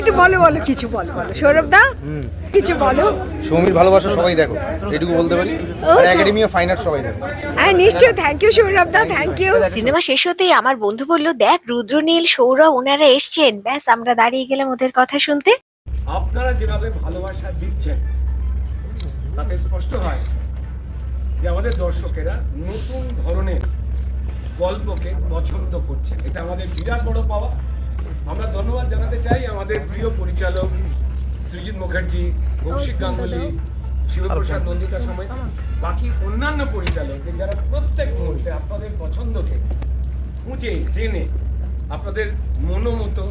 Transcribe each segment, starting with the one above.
একটু বলো বলো কিছু বলো বলো। সৌরভ দা কিছু বলো। সৌমির ভালোবাসা সবাই দেখো এটুকু বলতে পারি? আর একাডেমি অফ ফাইন আর্ট সবাই দেখো। হ্যাঁ নিশ্চয় thank you Sourav da thank you cinema শেষ হতেই আমার বন্ধু বলল দেখ রুদ্রনীল সৌরভ ওনারা এসছেন। ব্যাস আমরা দাঁড়িয়ে গেলাম ওদের কথা শুনতে। আপনারা যেভাবে ভালোবাসা দিচ্ছেন তাতে স্পষ্ট হয় যে আমাদের দর্শকেরা নতুন ধরনের গল্পকে পছন্দ করছেন। এটা আমাদের বিরাট বড় পাওয়া। আমরা ধন্যবাদ জানাতে চাই আমাদের প্রিয় পরিচালক সৃজিৎ মুখার্জি, কৌশিক গাঙ্গুলি, শিবপ্রসাদ নন্দিতা সমেত বাকি অন্যান্য পরিচালকদের যারা প্রত্যেক মুহূর্তে আপনাদের পছন্দকে খুঁজে জেনে আপনাদের মনোমতো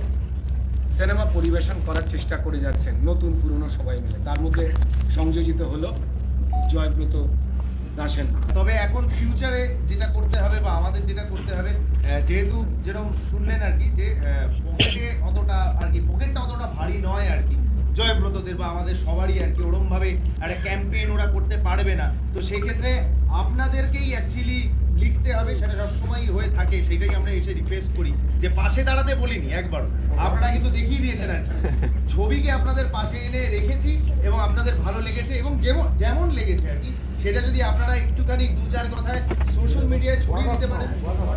সিনেমা পরিবেশন করার চেষ্টা করে যাচ্ছেন নতুন পুরনো সবাই মিলে। তার মধ্যে সংযোজিত হলো জয়ব্রত দাসেন। তবে এখন ফিউচারে যেটা করতে হবে যেহেতু যেরকম শুনলেন আর কি যে পকেটে অতটা আর কি পকেটটা অতটা ভারী নয় আর কি। জয়ব্রতদের বা আমাদের সবারই আর কি ওরমভাবে একটা ক্যাম্পেইন ওরা করতে পারবে না। তো সেই ক্ষেত্রে আপনাদেরকেই অ্যাকচুয়ালি লিখতে হবে, সেটা সবসময়ই হয়ে থাকে, সেটাই আমরা এসে রিকোয়েস্ট করি। যে পাশে দাঁড়াতে বলিনি একবার আপনারা কিন্তু দেখিয়ে দিয়েছেন আর কি। ছবিকে আপনাদের পাশে এনে ভালো লেগেছে এবং যেমন লেগেছে আর কি, সেটা যদি আপনারা একটুখানি দু চার কথায় সোশ্যাল মিডিয়ায় ছড়িয়ে দিতে পারেন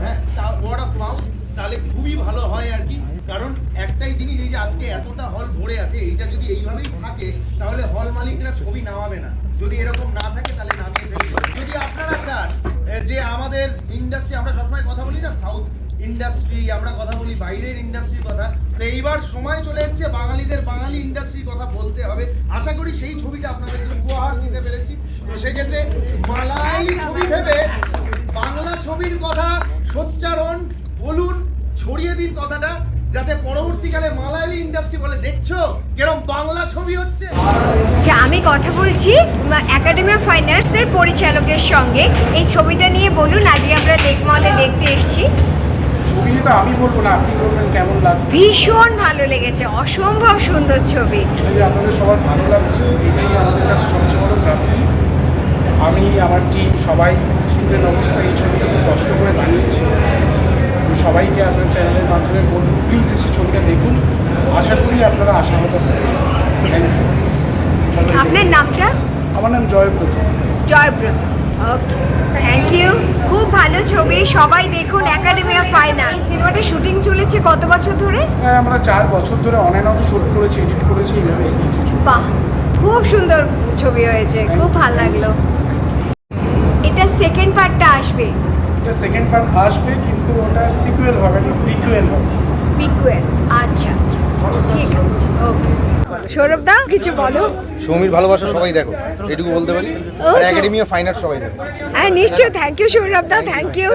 হ্যাঁ ওয়ার্ড অফ মাউথ তাহলে খুবই ভালো হয় আর কি। কারণ একটাই জিনিস এই যে আজকে এতটা হল ভরে আছে, এইটা যদি এইভাবেই থাকে, তাহলে হল মালিকরা ছবি নামাবে না। যদি এরকম না থাকে, তাহলে নামিয়ে ফেলবে যদি আপনারা চান যে আমাদের ইন্ডাস্ট্রি আমরা সবসময় কথা বলি না সাউথ ইন্ডাস্ট্রি আমরা কথা বলি বাইরের ইন্ডাস্ট্রির কথা, তো এইবার সময় চলে এসছে বাঙালিদের বাঙালি ইন্ডাস্ট্রির কথা আশা করি সেই ছবিটা আপনাদেরকে উপহার দিতে পেরেছি। তো সেক্ষেত্রে মালায়ালি ছবি ভেবে বাংলা ছবির কথা সোচ্চারণ, বলুন, ছড়িয়ে দিন কথাটা, যাতে পরবর্তীকালে মালায়ালি ইন্ডাস্ট্রি বলে, দেখছ কেরম বাংলা ছবি হচ্ছে? যে আমি কথা বলছি একাডেমি অফ ফাইন আর্টসের পরিচালকের সঙ্গে। এই ছবিটা নিয়ে বলুন আজকে আমরা দেখমলে দেখতে এসেছি। তো আমি বলব না আপনি বলবেন কেমন লাগবে ভীষণ ভালো লেগেছে অসম্ভব সুন্দর ছবি। এটা যে আপনাদের সবার ভালো লাগছে এটাই আমাদের কাছে সবচেয়ে বড় প্রাপ্তি আমি আমার টিম সবাই স্টুডেন্ট অবস্থায় এই ছবিটা খুব কষ্ট করে বানিয়েছি। সবাইকে আপনার চ্যানেলের মাধ্যমে বলব প্লিজ এসে ছবিটা দেখুন। আশা করি আপনারা আশাহত হবেন। থ্যাংক ইউ আপনার নামটা? আমার নাম Joybrato. Joybrato. Okay thank you খুব ভালো ছবি। সবাই দেখুন একাডেমি অফ ফাইন আর্টস সিনেমাটা শুটিং চলেছে কত বছর ধরে? আমরা চার বছর ধরে অন অ্যান্ড অফ শুট করেছি এডিট করেছি এইভাবে এগিয়েছি বাহ খুব সুন্দর ছবি হয়েছে খুব ভালো লাগল। এটা সেকেন্ড পার্টটা আসবে? এটা সেকেন্ড পার্ট আসবে কিন্তু ওটা সিকুয়েল হবে না প্রিকুয়েল হবে। পিকুয়েল আচ্ছা আচ্ছা ঠিক আছে ওকে সৌরভ দা কিছু বলো। সৌমির ভালোবাসা সবাই দেখো এটুকু বলতে পারি। একাডেমি অফ ফাইন আর্ট সবাই দেখো। হ্যাঁ নিশ্চয়ই thank you Sourav da thank you